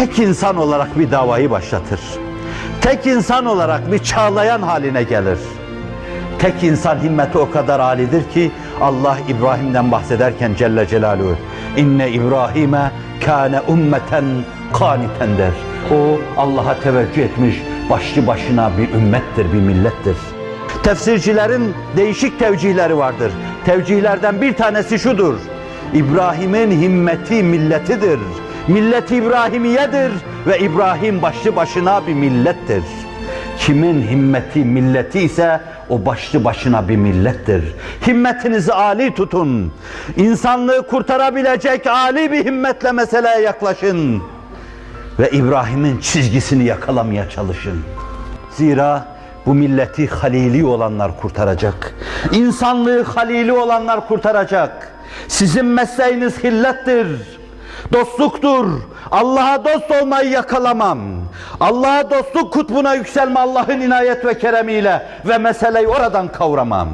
tek insan olarak bir davayı başlatır. Tek insan olarak bir çağlayan haline gelir. Tek insan himmeti o kadar alidir ki Allah İbrahim'den bahsederken Celle Celaluhu inne İbrahim'e kâne ummeten kaniten der. O Allah'a teveccüh etmiş başlı başına bir ümmettir, bir millettir. Tefsircilerin değişik tevcihleri vardır. Tevcihlerden bir tanesi şudur. İbrahim'in himmeti milletidir. Millet İbrahimiyedir ve İbrahim başlı başına bir millettir. Kimin himmeti milleti ise o başlı başına bir millettir. Himmetinizi âli tutun. İnsanlığı kurtarabilecek âli bir himmetle meseleye yaklaşın. Ve İbrahim'in çizgisini yakalamaya çalışın. Zira bu milleti halili olanlar kurtaracak. İnsanlığı halili olanlar kurtaracak. Sizin mesleğiniz hillettir. Dostluktur. Allah'a dost olmayı yakalamam. Allah'a dostluk kutbuna yükselme Allah'ın inayet ve keremiyle ve meseleyi oradan kavramam.